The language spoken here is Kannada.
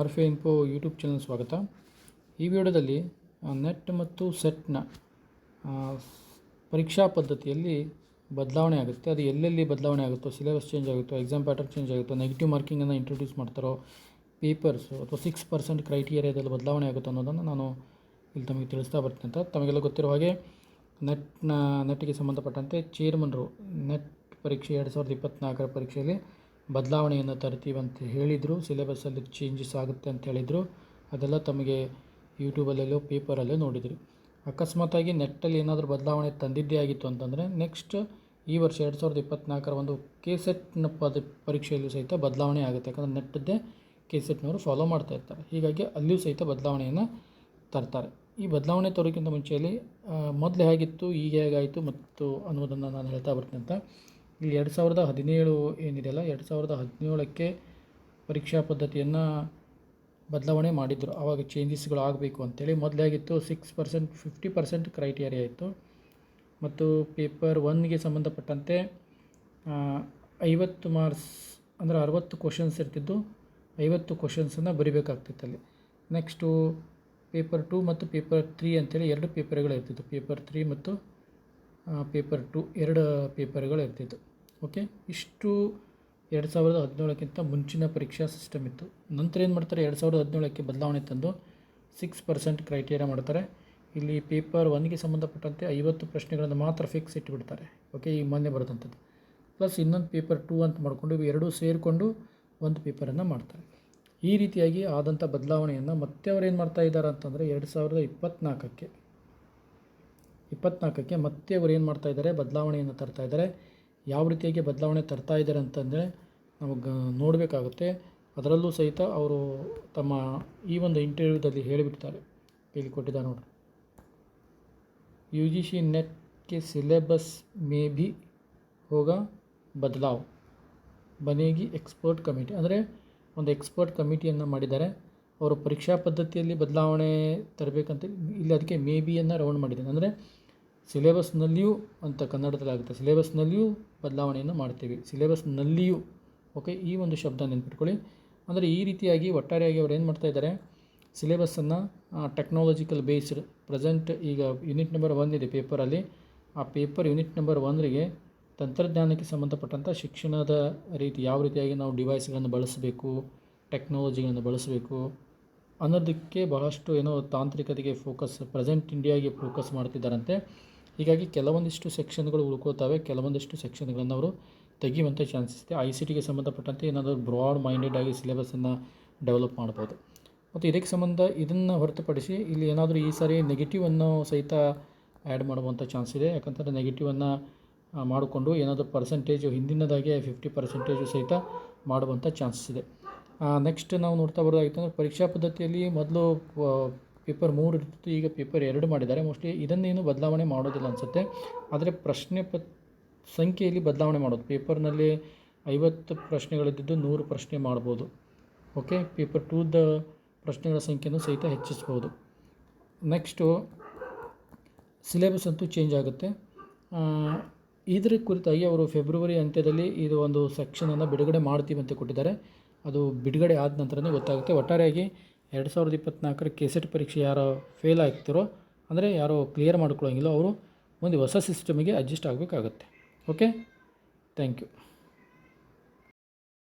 ಆರ್ಫೆ ಇನ್ಫೋ ಯೂಟ್ಯೂಬ್ ಚಾನಲ್ ಸ್ವಾಗತ. ಈ ವಿಡಿಯೋದಲ್ಲಿ ನೆಟ್ ಮತ್ತು ಸೆಟ್ನ ಪರೀಕ್ಷಾ ಪದ್ಧತಿಯಲ್ಲಿ ಬದಲಾವಣೆ ಆಗುತ್ತೆ. ಅದು ಎಲ್ಲೆಲ್ಲಿ ಬದಲಾವಣೆ ಆಗುತ್ತೋ, ಸಿಲೆಬಸ್ ಚೇಂಜ್ ಆಗುತ್ತೋ, ಎಕ್ಸಾಮ್ ಪ್ಯಾಟರ್ನ್ ಚೇಂಜ್ ಆಗುತ್ತೋ, ನೆಗೆಟಿವ್ ಮಾರ್ಕಿಂಗನ್ನು ಇಂಟ್ರೊಡ್ಯೂಸ್ ಮಾಡ್ತಾರೋ, ಪೇಪರ್ಸು ಅಥವಾ ಸಿಕ್ಸ್ ಪರ್ಸೆಂಟ್ ಕ್ರೈಟೀರಿಯಾದಲ್ಲಿ ಬದಲಾವಣೆ ಆಗುತ್ತೋ ಅನ್ನೋದನ್ನು ನಾನು ಇಲ್ಲಿ ತಮಗೆ ತಿಳಿಸ್ತಾ ಬರ್ತೀನಿ ಅಂತ ತಮಗೆಲ್ಲ ಗೊತ್ತಿರೋ ಹಾಗೆ, ನೆಟ್ನ, ನೆಟ್ಗೆ ಸಂಬಂಧಪಟ್ಟಂತೆ ಚೇರ್ಮನ್ರು ನೆಟ್ ಪರೀಕ್ಷೆ ಎರಡು ಸಾವಿರದ ಇಪ್ಪತ್ತ್ನಾಲ್ಕರ ಪರೀಕ್ಷೆಯಲ್ಲಿ ಬದಲಾವಣೆಯನ್ನು ತರ್ತೀವಂತ ಹೇಳಿದರು. ಸಿಲೆಬಸ್ಸಲ್ಲಿ ಚೇಂಜಸ್ ಆಗುತ್ತೆ ಅಂತ ಹೇಳಿದರು. ಅದೆಲ್ಲ ತಮಗೆ ಯೂಟ್ಯೂಬಲ್ಲೆಲ್ಲೋ ಪೇಪರಲ್ಲೇ ನೋಡಿದ್ರಿ. ಅಕಸ್ಮಾತಾಗಿ ನೆಟ್ಟಲ್ಲಿ ಏನಾದರೂ ಬದಲಾವಣೆ ತಂದಿದ್ದೇ ಆಗಿತ್ತು ಅಂತಂದರೆ ನೆಕ್ಸ್ಟ್ ಈ ವರ್ಷ ಎರಡು ಸಾವಿರದ ಇಪ್ಪತ್ತ್ನಾಲ್ಕರ ಒಂದು ಕೆ ಸೆಟ್ನ ಪದ ಪರೀಕ್ಷೆಯಲ್ಲೂ ಸಹಿತ ಬದಲಾವಣೆ ಆಗುತ್ತೆ. ಯಾಕಂದರೆ ನೆಟ್ಟದ್ದೇ ಕೆ ಸೆಟ್ನವರು ಫಾಲೋ ಮಾಡ್ತಾ ಇರ್ತಾರೆ. ಹೀಗಾಗಿ ಅಲ್ಲಿಯೂ ಸಹಿತ ಬದಲಾವಣೆಯನ್ನು ತರ್ತಾರೆ. ಈ ಬದಲಾವಣೆ ತರೋಕ್ಕಿಂತ ಮುಂಚೆಯಲ್ಲಿ ಮೊದಲು ಹೇಗಿತ್ತು, ಈಗ ಹೇಗಾಯಿತು ಮತ್ತು ಅನ್ನೋದನ್ನು ನಾನು ಹೇಳ್ತಾ ಬರ್ತೀನಿ ಅಂತ. ಇಲ್ಲಿ ಎರಡು ಸಾವಿರದ ಹದಿನೇಳು ಏನಿದೆಯಲ್ಲ, ಎರಡು ಸಾವಿರದ ಹದಿನೇಳಕ್ಕೆ ಪರೀಕ್ಷಾ ಪದ್ಧತಿಯನ್ನು ಬದಲಾವಣೆ ಮಾಡಿದರು. ಆವಾಗ ಚೇಂಜಸ್ಗಳು ಆಗಬೇಕು ಅಂತೇಳಿ. ಮೊದಲಾಗಿತ್ತು six percent fifty percent criteria ಇತ್ತು. ಮತ್ತು ಪೇಪರ್ ಒನ್ಗೆ ಸಂಬಂಧಪಟ್ಟಂತೆ ಐವತ್ತು ಮಾರ್ಕ್ಸ್ ಅಂದರೆ ಅರವತ್ತು ಕ್ವಶನ್ಸ್ ಇರ್ತಿದ್ದು. ಐವತ್ತು ಕ್ವಶನ್ಸನ್ನು ಬರಿಬೇಕಾಗ್ತಿತ್ತು ಅಲ್ಲಿ. ನೆಕ್ಸ್ಟು ಪೇಪರ್ ಟು ಮತ್ತು ಪೇಪರ್ ತ್ರೀ ಅಂತೇಳಿ ಎರಡು ಪೇಪರ್ಗಳು ಇರ್ತಿತ್ತು. ಪೇಪರ್ ತ್ರೀ ಮತ್ತು ಪೇಪರ್ ಟು ಎರಡು ಪೇಪರ್ಗಳು ಇರ್ತಿತ್ತು. ಓಕೆ ಇಷ್ಟು ಎರಡು ಸಾವಿರದ ಹದಿನೇಳಕ್ಕಿಂತ ಮುಂಚಿನ ಪರೀಕ್ಷಾ ಸಿಸ್ಟಮ್ ಇತ್ತು. ನಂತರ ಏನು ಮಾಡ್ತಾರೆ? ಎರಡು ಸಾವಿರದ ಹದಿನೇಳಕ್ಕೆ ಬದಲಾವಣೆ ತಂದು ಸಿಕ್ಸ್ ಪರ್ಸೆಂಟ್ ಕ್ರೈಟೇರಿಯಾ ಮಾಡ್ತಾರೆ. ಇಲ್ಲಿ ಪೇಪರ್ ಒನ್ಗೆ ಸಂಬಂಧಪಟ್ಟಂತೆ ಐವತ್ತು ಪ್ರಶ್ನೆಗಳನ್ನು ಮಾತ್ರ ಫಿಕ್ಸ್ ಇಟ್ಟುಬಿಡ್ತಾರೆ ಓಕೆ ಈ ಮೊನ್ನೆ ಬರೋದಂಥದ್ದು. ಪ್ಲಸ್ ಇನ್ನೊಂದು ಪೇಪರ್ ಟೂ ಅಂತ ಮಾಡಿಕೊಂಡು ಇವು ಎರಡೂ ಸೇರಿಕೊಂಡು ಒಂದು ಪೇಪರನ್ನು ಮಾಡ್ತಾರೆ. ಈ ರೀತಿಯಾಗಿ ಆದಂಥ ಬದಲಾವಣೆಯನ್ನು ಮತ್ತೆ ಅವ್ರು ಏನು ಮಾಡ್ತಾ ಇದ್ದಾರೆ ಅಂತಂದರೆ ಎರಡು ಸಾವಿರದ ಇಪ್ಪತ್ತ್ನಾಲ್ಕಕ್ಕೆ ಇಪ್ಪತ್ನಾಲ್ಕಕ್ಕೆ ಮತ್ತೆ ಅವರು ಏನು ಮಾಡ್ತಾ ಇದ್ದಾರೆ? ಬದಲಾವಣೆಯನ್ನು ತರ್ತಾ ಇದ್ದಾರೆ. ಯಾವ ರೀತಿಯಾಗಿ ಬದಲಾವಣೆ ತರ್ತಾ ಇದ್ದಾರೆ ಅಂತಂದರೆ ನಮಗೆ ನೋಡಬೇಕಾಗುತ್ತೆ. ಅದರಲ್ಲೂ ಸಹಿತ ಅವರು ತಮ್ಮ ಈ ಒಂದು ಇಂಟರ್ವ್ಯೂದಲ್ಲಿ ಹೇಳಿಬಿಡ್ತಾರೆ. ಇಲ್ಲಿ ಕೊಟ್ಟಿದ್ದಾರೆ ನೋಡಿ ಯು ಜಿ ಸಿ ನೆಟ್ಗೆ ಸಿಲೆಬಸ್ ಮೇ ಬಿ ಹೋಗ ಬದಲಾವ್. ಬನೇಗಿ ಎಕ್ಸ್ಪರ್ಟ್ ಕಮಿಟಿ. ಅಂದರೆ ಒಂದು ಎಕ್ಸ್ಪರ್ಟ್ ಕಮಿಟಿಯನ್ನು ಮಾಡಿದ್ದಾರೆ. ಅವರು ಪರೀಕ್ಷಾ ಪದ್ಧತಿಯಲ್ಲಿ ಬದಲಾವಣೆ ತರಬೇಕಂತ, ಇಲ್ಲಿ ಅದಕ್ಕೆ ಮೇ ಬಿಯನ್ನು ರೌಂಡ್ ಮಾಡಿದ್ದಾರೆ. ಅಂದರೆ ಸಿಲೆಬಸ್ನಲ್ಲಿಯೂ ಅಂತ ಕನ್ನಡದಲ್ಲಿ ಆಗುತ್ತೆ ಸಿಲೆಬಸ್ನಲ್ಲಿಯೂ ಬದಲಾವಣೆಯನ್ನು ಮಾಡ್ತೀವಿ. ಸಿಲೆಬಸ್ನಲ್ಲಿಯೂ ಓಕೆ ಈ ಒಂದು ಶಬ್ದ ನೆನ್ಪಿಟ್ಕೊಳ್ಳಿ. ಅಂದರೆ ಈ ರೀತಿಯಾಗಿ ಒಟ್ಟಾರೆಯಾಗಿ ಅವ್ರು ಏನು ಮಾಡ್ತಾ ಇದ್ದಾರೆ? ಸಿಲೆಬಸ್ಸನ್ನು ಟೆಕ್ನಾಲಜಿಕಲ್ ಬೇಸ್ಡ್ ಪ್ರೆಸೆಂಟ್ ಈಗ ಯೂನಿಟ್ ನಂಬರ್ ಒನ್ ಇದೆ ಪೇಪರಲ್ಲಿ. ಆ ಪೇಪರ್ ಯೂನಿಟ್ ನಂಬರ್ ಒನ್ರಿಗೆ ತಂತ್ರಜ್ಞಾನಕ್ಕೆ ಸಂಬಂಧಪಟ್ಟಂಥ ಶಿಕ್ಷಣದ ರೀತಿ ಯಾವ ರೀತಿಯಾಗಿ ನಾವು ಡಿವೈಸ್ಗಳನ್ನು ಬಳಸಬೇಕು ಟೆಕ್ನಾಲಜಿಗಳನ್ನು ಬಳಸಬೇಕು ಅನ್ನೋದಕ್ಕೆ ಬಹಳಷ್ಟು ಏನೋ ತಾಂತ್ರಿಕತೆಗೆ ಫೋಕಸ್ ಪ್ರೆಸೆಂಟ್ ಇಂಡಿಯಾಗೆ ಫೋಕಸ್ ಮಾಡ್ತಿದ್ದಾರಂತೆ. ಹೀಗಾಗಿ ಕೆಲವೊಂದಿಷ್ಟು ಸೆಕ್ಷನ್ಗಳು ಉಳ್ಕೋತವೆ ಕೆಲವೊಂದಿಷ್ಟು ಸೆಕ್ಷನ್ಗಳನ್ನು ಅವರು ತೆಗೆಯುವಂಥ ಚಾನ್ಸಸ್ ಇದೆ. ಐ ಸಿ ಟಿಗೆ ಸಂಬಂಧಪಟ್ಟಂತೆ ಏನಾದರೂ ಬ್ರಾಡ್ ಮೈಂಡೆಡ್ ಆಗಿ ಸಿಲೆಬಸನ್ನು ಡೆವಲಪ್ ಮಾಡ್ಬೋದು. ಮತ್ತು ಇದಕ್ಕೆ ಸಂಬಂಧ ಇದನ್ನು ಹೊರತುಪಡಿಸಿ ಇಲ್ಲಿ ಏನಾದರೂ ಈ ಸಾರಿ ನೆಗೆಟಿವನ್ನು ಸಹಿತ ಆ್ಯಡ್ ಮಾಡುವಂಥ ಚಾನ್ಸ್ ಇದೆ. ಯಾಕಂತಂದರೆ ನೆಗೆಟಿವನ್ನು ಮಾಡಿಕೊಂಡು ಏನಾದರೂ ಪರ್ಸೆಂಟೇಜು ಹಿಂದಿನದಾಗೆ ಫಿಫ್ಟಿ ಪರ್ಸೆಂಟೇಜು ಸಹಿತ ಮಾಡುವಂಥ ಚಾನ್ಸಸ್ ಇದೆ. ನೆಕ್ಸ್ಟ್ ನಾವು ನೋಡ್ತಾ ಬರೋದಾಗಿತ್ತು ಅಂದರೆ ಪರೀಕ್ಷಾ ಪದ್ಧತಿಯಲ್ಲಿ ಮೊದಲು ಪೇಪರ್ ಮೂರು ಇರ್ತಿತ್ತು ಈಗ ಪೇಪರ್ ಎರಡು ಮಾಡಿದ್ದಾರೆ. ಮೋಸ್ಟ್ಲಿ ಇದನ್ನೇನು ಬದಲಾವಣೆ ಮಾಡೋದಿಲ್ಲ ಅನಿಸುತ್ತೆ. ಆದರೆ ಪ್ರಶ್ನೆ ಪ ಸಂಖ್ಯೆಯಲ್ಲಿ ಬದಲಾವಣೆ ಮಾಡೋದು. ಪೇಪರ್ನಲ್ಲಿ ಐವತ್ತು ಪ್ರಶ್ನೆಗಳಿದ್ದಿದ್ದು ನೂರು ಪ್ರಶ್ನೆ ಮಾಡ್ಬೋದು. ಓಕೆ ಪೇಪರ್ ಟೂದ ಪ್ರಶ್ನೆಗಳ ಸಂಖ್ಯೆಯನ್ನು ಸಹಿತ ಹೆಚ್ಚಿಸ್ಬೋದು. ನೆಕ್ಸ್ಟು ಸಿಲೆಬಸ್ ಅಂತೂ ಚೇಂಜ್ ಆಗುತ್ತೆ. ಇದರ ಕುರಿತಾಗಿ ಅವರು ಫೆಬ್ರವರಿ ಅಂತ್ಯದಲ್ಲಿ ಇದು ಒಂದು ಸೆಕ್ಷನನ್ನು ಬಿಡುಗಡೆ ಮಾಡ್ತೀವಿ ಅಂತ ಕೊಟ್ಟಿದ್ದಾರೆ. ಅದು ಬಿಡುಗಡೆ ಆದ ನಂತರನೇ ಗೊತ್ತಾಗುತ್ತೆ. ಒಟ್ಟಾರೆಯಾಗಿ ಎರಡು ಸಾವಿರದ ಇಪ್ಪತ್ತ್ನಾಲ್ಕರ ಕೆಸೆಟ್ ಪರೀಕ್ಷೆ ಯಾರು ಫೇಲ್ ಆಗ್ತಿರೋ, ಅಂದರೆ ಯಾರೋ ಕ್ಲಿಯರ್ ಮಾಡ್ಕೊಳ್ಳೋಂಗಿಲ್ಲ, ಅವರು ಒಂದು ಹೊಸ ಸಿಸ್ಟಮಿಗೆ ಅಡ್ಜಸ್ಟ್ ಆಗಬೇಕಾಗತ್ತೆ. Okay thank you